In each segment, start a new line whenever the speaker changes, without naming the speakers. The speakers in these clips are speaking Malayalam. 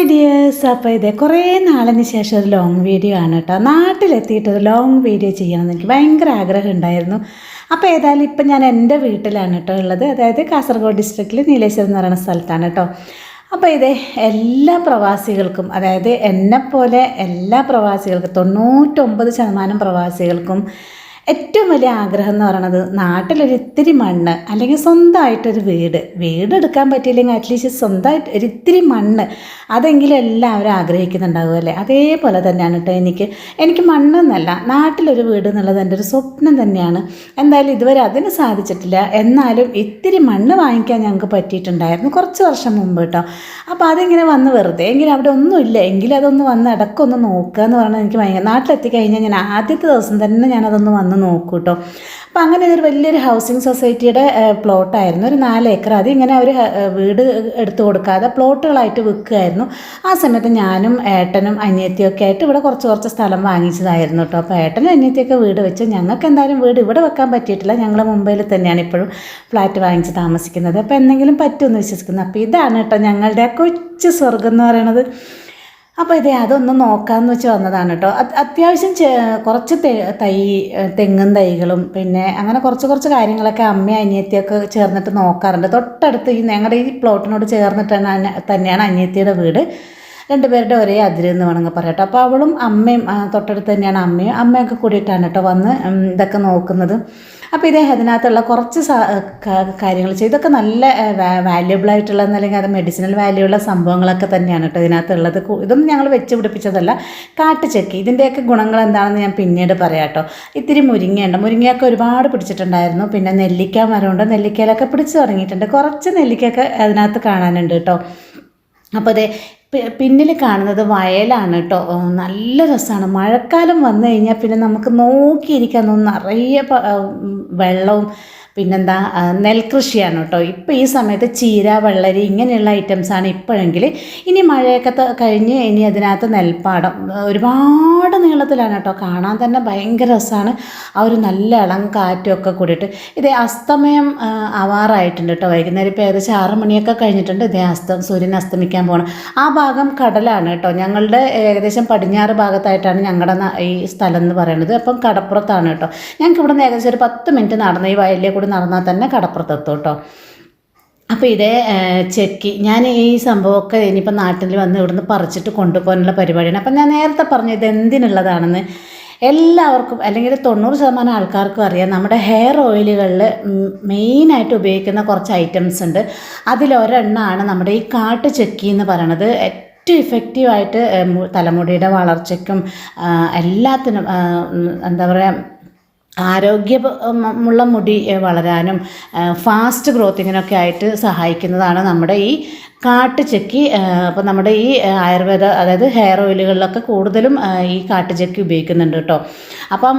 ഹായ് ഡിയേഴ്സ് അപ്പോൾ ഇതേ കുറേ നാളിന് ശേഷം ഒരു ലോങ് വീഡിയോ ആണ് കേട്ടോ. നാട്ടിലെത്തിയിട്ട് ഒരു ലോങ് വീഡിയോ ചെയ്യണമെന്ന് എനിക്ക് ഭയങ്കര ആഗ്രഹം ഉണ്ടായിരുന്നു. അപ്പോൾ ഏതായാലും ഇപ്പം ഞാൻ എന്റെ വീട്ടിലാണ് കേട്ടോ ഉള്ളത്. അതായത് കാസർഗോഡ് ഡിസ്ട്രിക്റ്റിൽ നീലേശ്വരം എന്ന് പറയുന്ന സ്ഥലത്താണ് കേട്ടോ. അപ്പോൾ ഇതേ എല്ലാ പ്രവാസികൾക്കും അതായത് എന്നെപ്പോലെ എല്ലാ പ്രവാസികൾക്കും തൊണ്ണൂറ്റൊമ്പത് ശതമാനം പ്രവാസികൾക്കും ഏറ്റവും വലിയ ആഗ്രഹം എന്ന് പറയണത് നാട്ടിലൊരു ഇത്തിരി മണ്ണ് അല്ലെങ്കിൽ സ്വന്തമായിട്ടൊരു വീട്. വീട് എടുക്കാൻ പറ്റിയില്ലെങ്കിൽ അറ്റ്ലീസ്റ്റ് സ്വന്തമായിട്ട് ഒരു ഇത്തിരി മണ്ണ്. അതെങ്കിലും എല്ലാവരും ആഗ്രഹിക്കുന്നുണ്ടാവും അല്ലേ? അതേപോലെ തന്നെയാണ് കേട്ടോ എനിക്ക്. എനിക്ക് മണ്ണെന്നല്ല നാട്ടിലൊരു വീട് എന്നുള്ളത് എന്റെ ഒരു സ്വപ്നം തന്നെയാണ്. എന്തായാലും ഇതുവരെ അതിന് സാധിച്ചിട്ടില്ല. എന്നാലും ഇത്തിരി മണ്ണ് വാങ്ങിക്കാൻ ഞങ്ങൾക്ക് പറ്റിയിട്ടുണ്ടായിരുന്നു കുറച്ച് വർഷം മുമ്പ് കേട്ടോ. അപ്പോൾ അതിങ്ങനെ വന്ന് വെറുതെ എങ്കിലും അവിടെ ഒന്നുമില്ല എങ്കിലും അതൊന്ന് വന്ന് ഇടക്കൊന്ന് നോക്കുക എന്ന് പറഞ്ഞാൽ എനിക്ക് ഭയങ്കര നാട്ടിലെത്തിക്കഴിഞ്ഞാൽ ഞാൻ ആദ്യത്തെ ദിവസം തന്നെ ഞാനതൊന്ന് വന്ന് നോക്കൂ കേട്ടോ അപ്പോൾ അങ്ങനെ ഇതൊരു വലിയൊരു ഹൗസിംഗ് സൊസൈറ്റിയുടെ പ്ലോട്ടായിരുന്നു ഒരു നാല് ഏക്കർ. അത് ഇങ്ങനെ ഒരു വീട് എടുത്തു കൊടുക്കാതെ പ്ലോട്ടുകളായിട്ട് വിൽക്കുകയായിരുന്നു ആ സമയത്ത് ഞാനും ഏട്ടനും അനിയത്തിയൊക്കെ ആയിട്ട് ഇവിടെ കുറച്ച് കുറച്ച് സ്ഥലം വാങ്ങിച്ചതായിരുന്നു കേട്ടോ. അപ്പോൾ ഏട്ടനും അനിയത്തിയൊക്കെ വീട് വെച്ച് ഞങ്ങൾക്ക് എന്തായാലും വീട് ഇവിടെ വെക്കാൻ പറ്റിയിട്ടില്ല. ഞങ്ങൾ മുംബൈയിൽ തന്നെയാണ് ഇപ്പോഴും ഫ്ലാറ്റ് വാങ്ങിച്ച് താമസിക്കുന്നത്. അപ്പോൾ എന്തെങ്കിലും പറ്റുമെന്ന് വിശ്വസിക്കുന്നു. അപ്പോൾ ഇതാണ് കേട്ടോ ഞങ്ങളുടെ കൊച്ചു സ്വർഗം എന്ന് പറയുന്നത്. അപ്പോൾ ഇതേ അതൊന്ന് നോക്കാമെന്ന് വെച്ച് വന്നതാണ് കേട്ടോ അത്യാവശ്യം കുറച്ച് തൈ തെങ്ങും തൈകളും പിന്നെ അങ്ങനെ കുറച്ച് കുറച്ച് കാര്യങ്ങളൊക്കെ അമ്മയും അനിയത്തിയൊക്കെ ചേർന്നിട്ട് നോക്കാറുണ്ട്. തൊട്ടടുത്ത് ഈ ഞങ്ങളുടെ ഈ പ്ലോട്ടിനോട് ചേർന്നിട്ടാണ് തന്നെയാണ് അനിയത്തിയുടെ വീട്. രണ്ടുപേരുടെ ഒരേ അതിരെന്ന് വേണമെങ്കിൽ പറയട്ടോ അപ്പോൾ അവളും അമ്മയും തൊട്ടടുത്ത് തന്നെയാണ് അമ്മയും അമ്മയൊക്കെ കൂടിയിട്ടാണ് കേട്ടോ വന്ന് ഇതൊക്കെ നോക്കുന്നത്. അപ്പോൾ ഇതേ അതിനകത്തുള്ള കുറച്ച് കാര്യങ്ങൾ ചെയ്യും ഇതൊക്കെ നല്ല വാല്യുബിൾ ആയിട്ടുള്ള അല്ലെങ്കിൽ അത് മെഡിസിനൽ വാല്യൂ ഉള്ള സംഭവങ്ങളൊക്കെ തന്നെയാണ് കേട്ടോ ഇതിനകത്തുള്ളത്. ഇതൊന്നും ഞങ്ങൾ വെച്ച് പിടിപ്പിച്ചതല്ല. കാട്ടുചക്കി ഇതിന്റെയൊക്കെ ഗുണങ്ങൾ എന്താണെന്ന് ഞാൻ പിന്നീട് പറയാം കേട്ടോ. ഇത്തിരി മുരിങ്ങയുണ്ട്. മുരിങ്ങയൊക്കെ ഒരുപാട് പിടിച്ചിട്ടുണ്ടായിരുന്നു. പിന്നെ നെല്ലിക്ക മരമുണ്ട്. നെല്ലിക്കയിലൊക്കെ പിടിച്ചു തുടങ്ങിയിട്ടുണ്ട്. കുറച്ച് നെല്ലിക്കയൊക്കെ അതിനകത്ത് കാണാനുണ്ട് കേട്ടോ. അപ്പോൾ അതെ പിന്നിൽ കാണുന്നത് വയലാണ് കേട്ടോ നല്ല രസമാണ് മഴക്കാലം വന്നു കഴിഞ്ഞാൽ പിന്നെ നമുക്ക് നോക്കിയിരിക്കാൻ തോന്നുന്നു നിറയെ വെള്ളവും പിന്നെന്താ നെൽകൃഷിയാണ് കേട്ടോ. ഇപ്പോൾ ഈ സമയത്ത് ചീര വെള്ളരി ഇങ്ങനെയുള്ള ഐറ്റംസാണ് ഇപ്പോഴെങ്കിൽ ഇനി മഴയൊക്കെ കഴിഞ്ഞ് ഇനി അതിനകത്ത് നെൽപ്പാടം ഒരുപാട് നീളത്തിലാണ് കേട്ടോ. കാണാൻ തന്നെ ഭയങ്കര രസമാണ് ആ ഒരു നല്ല ഇളം കാറ്റുമൊക്കെ കൂടിയിട്ട്. ഇതേ അസ്തമയം ആവാറായിട്ടുണ്ട് കേട്ടോ. വൈകുന്നേരം ഇപ്പോൾ ഏകദേശം ആറ് മണിയൊക്കെ കഴിഞ്ഞിട്ടുണ്ട്. ഇതേ അസ്തം സൂര്യൻ അസ്തമിക്കാൻ പോകണം ആ ഭാഗം കടലാണ് കേട്ടോ. ഞങ്ങളുടെ ഏകദേശം പടിഞ്ഞാറ് ഭാഗത്തായിട്ടാണ് ഞങ്ങളുടെ ഈ സ്ഥലം എന്ന് പറയുന്നത്. അപ്പം കടപ്പുറത്താണ് കേട്ടോ. ഞങ്ങൾക്ക് ഇവിടെ നിന്ന് ഏകദേശം ഒരു പത്ത് മിനിറ്റ് നടന്ന് ഈ വയലിലെ കൂടി നടന്നാൽ തന്നെ കടപ്പുറത്തെത്തും കേട്ടോ. അപ്പോൾ ഇതേ ചെക്കി ഞാൻ ഈ സംഭവമൊക്കെ ഇനിയിപ്പോൾ നാട്ടിൽ വന്ന് ഇവിടുന്ന് പറിച്ചിട്ട് കൊണ്ടുപോകാനുള്ള പരിപാടിയാണ്. അപ്പം ഞാൻ നേരത്തെ പറഞ്ഞു ഇത് എന്തിനുള്ളതാണെന്ന്. എല്ലാവർക്കും അല്ലെങ്കിൽ തൊണ്ണൂറ് ശതമാനം ആൾക്കാർക്കും അറിയാം നമ്മുടെ ഹെയർ ഓയിലുകളിൽ മെയിനായിട്ട് ഉപയോഗിക്കുന്ന കുറച്ച് ഐറ്റംസ് ഉണ്ട്. അതിലൊരെണ്ണമാണ് നമ്മുടെ ഈ കാട്ടു ചെക്കി എന്ന് പറയണത്. ഏറ്റവും ഇഫക്റ്റീവായിട്ട് തലമുടിയുടെ വളർച്ചയ്ക്കും എല്ലാത്തിനും എന്താ പറയുക ആരോഗ്യമുള്ള മുടി വളരാനും ഫാസ്റ്റ് ഗ്രോത്തിങ്ങിനൊക്കെ ആയിട്ട് സഹായിക്കുന്നതാണ് നമ്മുടെ ഈ കാട്ടുചക്കി. അപ്പോൾ നമ്മുടെ ഈ ആയുർവേദ അതായത് ഹെയർ ഓയിലുകളിലൊക്കെ കൂടുതലും ഈ കാട്ടുചക്കി ഉപയോഗിക്കുന്നുണ്ട് കേട്ടോ അപ്പം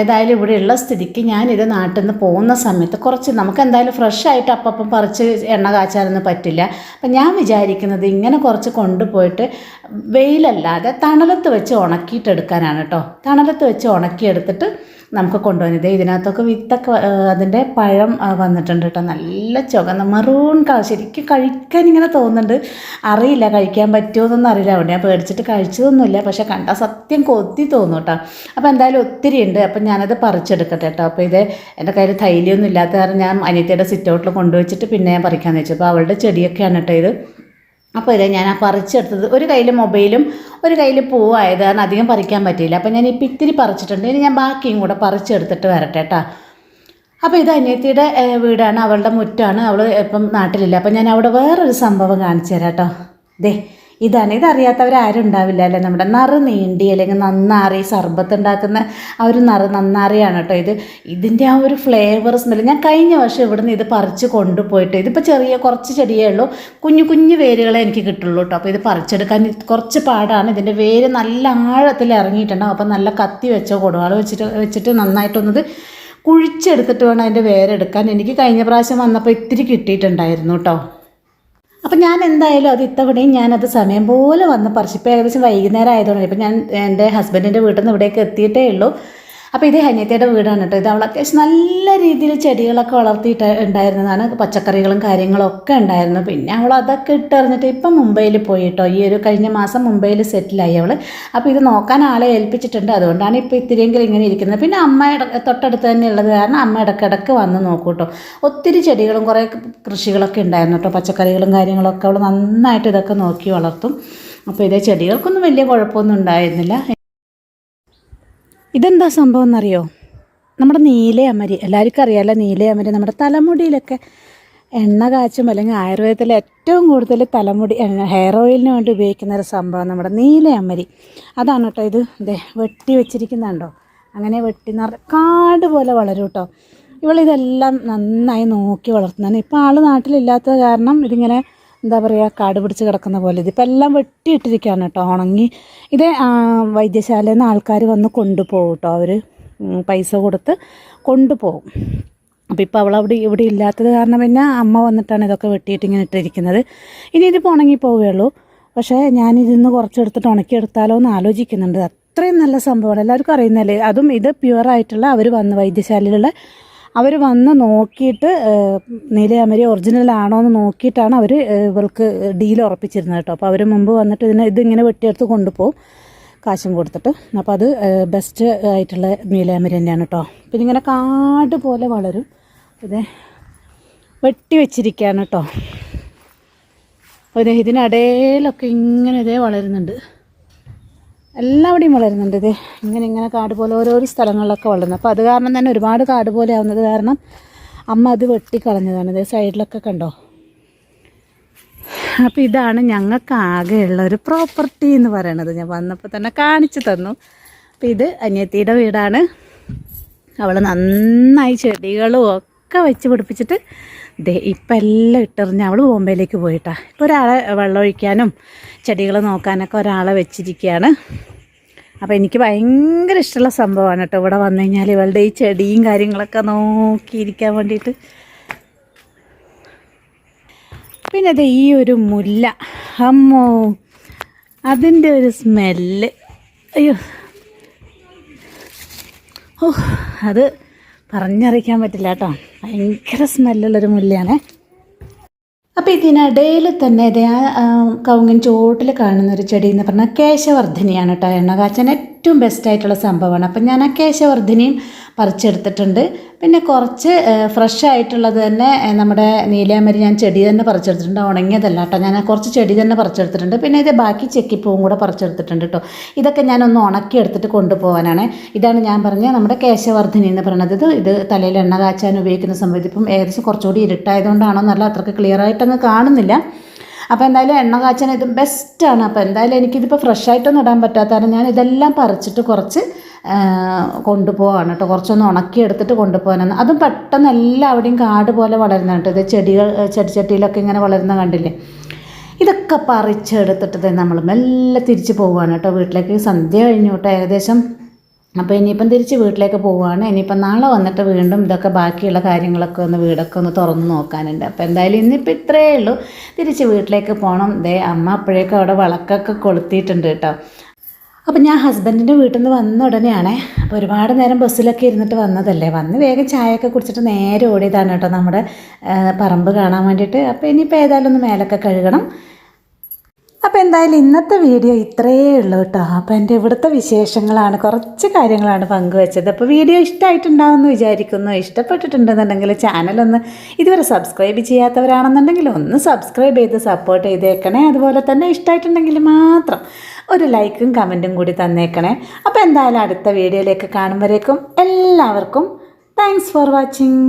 ഏതായാലും ഇവിടെയുള്ള സ്ഥിതിക്ക് ഞാനിത് നാട്ടിൽ നിന്ന് പോകുന്ന സമയത്ത് കുറച്ച് നമുക്ക് എന്തായാലും ഫ്രഷ് ആയിട്ട് അപ്പം പറിച്ച് എണ്ണ കാച്ചാനൊന്നും പറ്റില്ല. അപ്പം ഞാൻ വിചാരിക്കുന്നത് ഇങ്ങനെ കുറച്ച് കൊണ്ടുപോയിട്ട് വെയിലല്ലാതെ തണലത്ത് വെച്ച് ഉണക്കിയിട്ടെടുക്കാനാണ് കേട്ടോ തണലത്ത് വെച്ച് ഉണക്കിയെടുത്തിട്ട് നമുക്ക് കൊണ്ടുവന്നത് ഇതിനകത്തൊക്കെ വിത്തൊക്കെ അതിന്റെ പഴം വന്നിട്ടുണ്ട് കേട്ടോ. നല്ല ചുവന്ന മറൂൺ കളർ. ശരിക്കും കഴിക്കാൻ ഇങ്ങനെ തോന്നുന്നുണ്ട്. അറിയില്ല കഴിക്കാൻ പറ്റുമോ എന്നൊന്നും അറിയില്ല. അവിടെ ഞാൻ പേടിച്ചിട്ട് കഴിച്ചതൊന്നുമില്ല. പക്ഷേ കണ്ടാൽ സത്യം കൊത്തി തോന്നും കേട്ടോ. അപ്പോൾ എന്തായാലും ഒത്തിരി ഉണ്ട്. അപ്പം ഞാനത് പറിച്ചെടുക്കട്ടെ കേട്ടോ. അപ്പോൾ ഇത് എന്റെ കയ്യിൽ തൈലൊന്നും ഇല്ലാത്ത കാരണം ഞാൻ അനിയത്തിയുടെ സിറ്റൗട്ടിൽ കൊണ്ടുവച്ചിട്ട് പിന്നെ ഞാൻ പറിക്കാമെന്ന് വെച്ചു. അപ്പോൾ അവളുടെ ചെടിയൊക്കെയാണ് കേട്ടോ ഇത്. അപ്പോൾ ഇതാ ഞാൻ ആ പറിച്ചെടുത്തത്. ഒരു കയ്യിൽ മൊബൈലും ഒരു കയ്യിൽ പൂവായത് കാരണം അധികം പറിക്കാൻ പറ്റിയില്ല. അപ്പോൾ ഞാൻ ഇപ്പം ഇത്തിരി പറിച്ചിട്ടുണ്ട്. ഇനി ഞാൻ ബാക്കിയും കൂടെ പറിച്ചെടുത്തിട്ട് വരട്ടെ കേട്ടോ അപ്പോൾ ഇത് അനിയത്തിയുടെ വീടാണ്. അവളുടെ മുറ്റാണ്. അവൾ ഇപ്പം നാട്ടിലില്ല. അപ്പം ഞാൻ അവിടെ വേറൊരു സംഭവം കാണിച്ചു തരാം കേട്ടോ ദേ ഇതാണ്. ഇതറിയാത്തവരാരും ഉണ്ടാവില്ല അല്ലേ? നമ്മുടെ നറ് നീണ്ടി അല്ലെങ്കിൽ നന്നാറി സർബത്ത് ഉണ്ടാക്കുന്ന ആ ഒരു നറ് നന്നാറിയാണ് കേട്ടോ ഇത്. ഇതിന്റെ ആ ഒരു ഫ്ലേവർ സ്മെൽ ഞാൻ കഴിഞ്ഞ വർഷം ഇവിടുന്ന് ഇത് പറിച്ച് കൊണ്ടുപോയിട്ട് ഇതിപ്പോൾ ചെറിയ കുറച്ച് ചെടിയേ ഉള്ളൂ. കുഞ്ഞു കുഞ്ഞു വേരുകളെ എനിക്ക് കിട്ടുള്ളൂ കേട്ടോ. അപ്പോൾ ഇത് പറിച്ചെടുക്കാൻ കുറച്ച് പാടാണ്. ഇതിന്റെ വേര് നല്ല ആഴത്തിൽ ഇറങ്ങിയിട്ടുണ്ടാവും. അപ്പോൾ നല്ല കത്തി വെച്ചോ കൊടുവാൾ വെച്ചിട്ട് വെച്ചിട്ട് നന്നായിട്ടൊന്നത് കുഴിച്ചെടുത്തിട്ട് വേണം അതിന്റെ വേരെടുക്കാൻ. എനിക്ക് കഴിഞ്ഞ പ്രാവശ്യം വന്നപ്പോൾ ഇത്തിരി കിട്ടിയിട്ടുണ്ടായിരുന്നു കേട്ടോ. അപ്പം ഞാൻ എന്തായാലും അത് ഇത്തവണയും ഞാനത് സമയം പോലെ വന്ന് പറിച്ചു ഇപ്പോൾ ഏകദേശം വൈകുന്നേരം ആയതുകൊണ്ട് ഇപ്പം ഞാൻ എന്റെ ഹസ്ബൻഡിന്റെ വീട്ടിൽ നിന്ന് ഇവിടേക്ക് എത്തിയിട്ടേ ഉള്ളൂ. അപ്പോൾ ഇത് ഹനിയത്തേടെ വീടാണ് കേട്ടോ. ഇത് അവൾ അത്യാവശ്യം നല്ല രീതിയിൽ ചെടികളൊക്കെ വളർത്തിയിട്ട് ഉണ്ടായിരുന്നതാണ്. പച്ചക്കറികളും കാര്യങ്ങളും ഒക്കെ ഉണ്ടായിരുന്നു. പിന്നെ അവൾ അതൊക്കെ ഇട്ടെറിഞ്ഞിട്ട് ഇപ്പം മുംബൈയിൽ പോയി കേട്ടോ. ഈ ഒരു കഴിഞ്ഞ മാസം മുംബൈയിൽ സെറ്റിലായി അവൾ അപ്പോൾ ഇത് നോക്കാൻ ആളെ ഏൽപ്പിച്ചിട്ടുണ്ട്. അതുകൊണ്ടാണ് ഇപ്പോൾ ഇത്തിരിയെങ്കിലും ഇങ്ങനെ ഇരിക്കുന്നത്. പിന്നെ അമ്മ തൊട്ടടുത്ത് തന്നെ ഉള്ളത് കാരണം അമ്മ ഇടക്കിടക്ക് വന്ന് നോക്കും കേട്ടോ. ഒത്തിരി ചെടികളും കുറേ കൃഷികളൊക്കെ ഉണ്ടായിരുന്നു കേട്ടോ. പച്ചക്കറികളും കാര്യങ്ങളൊക്കെ അവൾ നന്നായിട്ട് ഇതൊക്കെ നോക്കി വളർത്തും. അപ്പോൾ ഇതേ ചെടികൾക്കൊന്നും വലിയ കുഴപ്പമൊന്നും ഉണ്ടായിരുന്നില്ല. ഇതെന്താ സംഭവം എന്നറിയോ നമ്മുടെ നീലയമരി എല്ലാവർക്കും അറിയാമല്ലോ നീലയമരി നമ്മുടെ തലമുടിയിലൊക്കെ എണ്ണ കാച്ചും അല്ലെങ്കിൽ ആയുർവേദത്തിൽ ഏറ്റവും കൂടുതൽ തലമുടി ഹെയർ ഓയിലിന് വേണ്ടി ഉപയോഗിക്കുന്ന ഒരു സംഭവം നമ്മുടെ നീലയമരി. അതാണ് കേട്ടോ ഇത് ഇതേ വെട്ടി വെച്ചിരിക്കുന്നുണ്ടോ? അങ്ങനെ വെട്ടി നിറ കാട് പോലെ വളരും കേട്ടോ. ഇവളിതെല്ലാം നന്നായി നോക്കി വളർത്തുന്നതാണ്. ഇപ്പോൾ ആൾ നാട്ടിലില്ലാത്തത് കാരണം ഇതിങ്ങനെ എന്താ പറയുക കാട് പിടിച്ച് കിടക്കുന്ന പോലെ. ഇതിപ്പോൾ എല്ലാം വെട്ടിയിട്ടിരിക്കുകയാണ് കേട്ടോ ഉണങ്ങി. ഇത് വൈദ്യശാലയിൽ നിന്ന് ആൾക്കാർ വന്ന് കൊണ്ടുപോകും കേട്ടോ. അവർ പൈസ കൊടുത്ത് കൊണ്ടുപോകും. അപ്പോൾ ഇപ്പോൾ അവളവിടെ ഇവിടെ ഇല്ലാത്തത് കാരണം പിന്നെ അമ്മ വന്നിട്ടാണ് ഇതൊക്കെ വെട്ടിയിട്ട് ഇങ്ങനെ ഇട്ടിരിക്കുന്നത്. ഇനി ഇതിപ്പോൾ ഉണങ്ങി പോവുകയുള്ളൂ. പക്ഷേ ഞാനിതിന്ന് കുറച്ചെടുത്തിട്ട് ഉണക്കിയെടുത്താലോ എന്ന് ആലോചിക്കുന്നുണ്ട്. അത്രയും നല്ല സംഭവമാണ്. എല്ലാവർക്കും അറിയുന്നല്ലേ അതും ഇത് പ്യുവറായിട്ടുള്ള അവർ വന്ന് വൈദ്യശാലയിലുള്ള അവർ വന്ന് നോക്കിയിട്ട് നീലയാമരി ഒറിജിനൽ ആണോ എന്ന് നോക്കിയിട്ടാണ് അവർ ഇവൾക്ക് ഡീൽ ഉറപ്പിച്ചിരുന്നത് കേട്ടോ. അപ്പോൾ അവർ മുമ്പ് വന്നിട്ട് ഇതിനെ ഇതിങ്ങനെ വെട്ടിയെടുത്ത് കൊണ്ടുപോകും കാശും കൊടുത്തിട്ട്. അപ്പോൾ അത് ബെസ്റ്റ് ആയിട്ടുള്ള നീലയാമരി തന്നെയാണ് കേട്ടോ. പിന്നെ ഇങ്ങനെ കാട് പോലെ വളരും. ഇത് വെട്ടി വെച്ചിരിക്കുകയാണ് കേട്ടോ. ഇത് ഇതിനിടയിലൊക്കെ ഇങ്ങനെ ഇതേ വളരുന്നുണ്ട്. എല്ലാവിടെയും വളരുന്നുണ്ട് ഇത്. ഇങ്ങനെ ഇങ്ങനെ കാട് പോലെ ഓരോരോ സ്ഥലങ്ങളിലൊക്കെ വളരുന്നു. അപ്പോൾ അത് കാരണം തന്നെ ഒരുപാട് കാട് പോലെ ആവുന്നത് കാരണം അമ്മ അത് വെട്ടിക്കളഞ്ഞതാണ്. ഇത് സൈഡിലൊക്കെ കണ്ടോ? അപ്പോൾ ഇതാണ് ഞങ്ങൾക്ക് ആകെയുള്ള ഒരു പ്രോപ്പർട്ടി എന്ന് പറയണത്. ഞാൻ വന്നപ്പോൾ തന്നെ കാണിച്ചു തന്നു. അപ്പോൾ ഇത് അനിയത്തിയുടെ വീടാണ്. അവൾ നന്നായി ചെടികളും ഒക്കെ വെച്ച് പിടിപ്പിച്ചിട്ട് ദേ ഇപ്പം എല്ലാം ഇട്ടെറിഞ്ഞ് അവൾ ബോംബെയിലേക്ക് പോയിട്ടാ. ഇപ്പോൾ ഒരാളെ വെള്ളമൊഴിക്കാനും ചെടികൾ നോക്കാനൊക്കെ ഒരാളെ വെച്ചിരിക്കുകയാണ്. അപ്പോൾ എനിക്ക് ഭയങ്കര ഇഷ്ടമുള്ള സംഭവമാണ് കേട്ടോ ഇവിടെ വന്നു കഴിഞ്ഞാൽ ഇവളുടെ ഈ ചെടിയും കാര്യങ്ങളൊക്കെ നോക്കിയിരിക്കാൻ വേണ്ടിയിട്ട്. പിന്നെ അതെ ഈ ഒരു മുല്ല. അമ്മോ അതിന്റെ ഒരു സ്മെല്ല്. അയ്യോ. ഓ അത് പറഞ്ഞറിയിക്കാൻ പറ്റില്ല കേട്ടോ. ഭയങ്കര സ്മെല്ലുള്ളൊരു മുല്ലയാണേ. അപ്പോൾ ഇതിനിടയിൽ തന്നെ ഇതേ ആ കവുങ്ങിൻ ചോട്ടിൽ കാണുന്ന ഒരു ചെടി എന്ന് പറഞ്ഞാൽ കേശവർദ്ധിനിയാണ് കേട്ടോ. എണ്ണ കാച്ചാൻ ഏറ്റവും ബെസ്റ്റായിട്ടുള്ള സംഭവമാണ്. അപ്പം ഞാൻ ആ കേശവർദ്ധിനിയും പറിച്ചെടുത്തിട്ടുണ്ട്. പിന്നെ കുറച്ച് ഫ്രഷ് ആയിട്ടുള്ളത് തന്നെ നമ്മുടെ നീലയമരി ഞാൻ ചെടി തന്നെ പറിച്ചെടുത്തിട്ടുണ്ട്. ഉണങ്ങിയതല്ല കേട്ടോ ഞാൻ കുറച്ച് ചെടി തന്നെ പറിച്ചെടുത്തിട്ടുണ്ട്. പിന്നെ ഇത് ബാക്കി ചെക്കിപ്പൂവും കൂടെ പറിച്ചെടുത്തിട്ടുണ്ട് കേട്ടോ ഇതൊക്കെ ഞാനൊന്ന് ഉണക്കി എടുത്തിട്ട് കൊണ്ടുപോകാനാണ് ഇതാണ് ഞാൻ പറഞ്ഞ നമ്മുടെ കേശവർദ്ധിനി എന്ന് പറയുന്നത് ഇത് ഇത് തലയിൽ എണ്ണ കാച്ചാൻ ഉപയോഗിക്കുന്ന സമയത്ത് ഇപ്പം ഏകദേശം കുറച്ചുകൂടി ഇരുട്ടായതുകൊണ്ടാണോ എന്നല്ല അത്രയ്ക്ക് ക്ലിയർ ആയിട്ടങ്ങ് കാണുന്നില്ല. അപ്പോൾ എന്തായാലും എണ്ണ കാച്ചാൻ ഇത് ബെസ്റ്റാണ് അപ്പോൾ എന്തായാലും എനിക്കിതിപ്പോൾ ഫ്രഷ് ആയിട്ടൊന്നും ഇടാൻ പറ്റാത്ത കാരണം ഞാൻ ഇതെല്ലാം പറിച്ചിട്ട് കുറച്ച് കൊണ്ടുപോവാണ് കേട്ടോ കുറച്ചൊന്ന് ഉണക്കിയെടുത്തിട്ട് കൊണ്ടുപോകാനാണ് അതും പെട്ടെന്ന് എല്ലാവിടെയും കാട് പോലെ വളരുന്ന കേട്ടോ ഇത് ചെടികൾ ചെടിച്ചട്ടിയിലൊക്കെ ഇങ്ങനെ വളരുന്ന കണ്ടില്ലേ? ഇതൊക്കെ പറിച്ചെടുത്തിട്ട് നമ്മൾ മെല്ലെ തിരിച്ച് പോവുകയാണ് കേട്ടോ വീട്ടിലേക്ക് സന്ധ്യ കഴിഞ്ഞു കേട്ടോ ഏകദേശം. അപ്പോൾ ഇനിയിപ്പം തിരിച്ച് വീട്ടിലേക്ക് പോവുകയാണ് ഇനിയിപ്പം നാളെ വന്നിട്ട് വീണ്ടും ഇതൊക്കെ ബാക്കിയുള്ള കാര്യങ്ങളൊക്കെ ഒന്ന് വീടൊക്കെ ഒന്ന് തുറന്ന് നോക്കാനുണ്ട്. അപ്പോൾ എന്തായാലും ഇന്നിപ്പോൾ ഇത്രയേ ഉള്ളൂ. തിരിച്ച് വീട്ടിലേക്ക് പോകണം ദേ അമ്മ അപ്പോഴേക്കും അവിടെ വിളക്കൊക്കെ കൊളുത്തിയിട്ടുണ്ട് കേട്ടോ അപ്പം ഞാൻ ഹസ്ബൻഡിന്റെ വീട്ടിൽ നിന്ന് വന്ന ഉടനെയാണേ അപ്പോൾ ഒരുപാട് നേരം ബസ്സിലൊക്കെ ഇരുന്നിട്ട് വന്നതല്ലേ. വന്ന് വേഗം ചായയൊക്കെ കുടിച്ചിട്ട് നേരെ ഓടിയതാണ് കേട്ടോ നമ്മുടെ പറമ്പ് കാണാൻ വേണ്ടിയിട്ട്. അപ്പോൾ ഇനിയിപ്പോൾ ഏതായാലും ഒന്ന് മേലൊക്കെ കഴുകണം. അപ്പോൾ എന്തായാലും ഇന്നത്തെ വീഡിയോ ഇത്രയേ ഉള്ളൂ കേട്ടോ. അപ്പോൾ എന്റെ ഇവിടുത്തെ വിശേഷങ്ങളാണ് കുറച്ച് കാര്യങ്ങളാണ് പങ്കുവച്ചത്. അപ്പോൾ വീഡിയോ ഇഷ്ടമായിട്ടുണ്ടാവുമെന്ന് വിചാരിക്കുന്നു. ഇഷ്ടപ്പെട്ടിട്ടുണ്ടെന്നുണ്ടെങ്കിൽ ചാനലൊന്ന് ഇതുവരെ സബ്സ്ക്രൈബ് ചെയ്യാത്തവരാണെന്നുണ്ടെങ്കിൽ ഒന്ന് സബ്സ്ക്രൈബ് ചെയ്ത് സപ്പോർട്ട് ചെയ്തേക്കണേ. അതുപോലെ തന്നെ ഇഷ്ടമായിട്ടുണ്ടെങ്കിൽ മാത്രം ഒരു ലൈക്കും കമന്റും കൂടി തന്നേക്കണേ. അപ്പോൾ എന്തായാലും അടുത്ത വീഡിയോയിലേക്ക് കാണുമ്പോഴേക്കും എല്ലാവർക്കും താങ്ക്സ് ഫോർ വാച്ചിങ്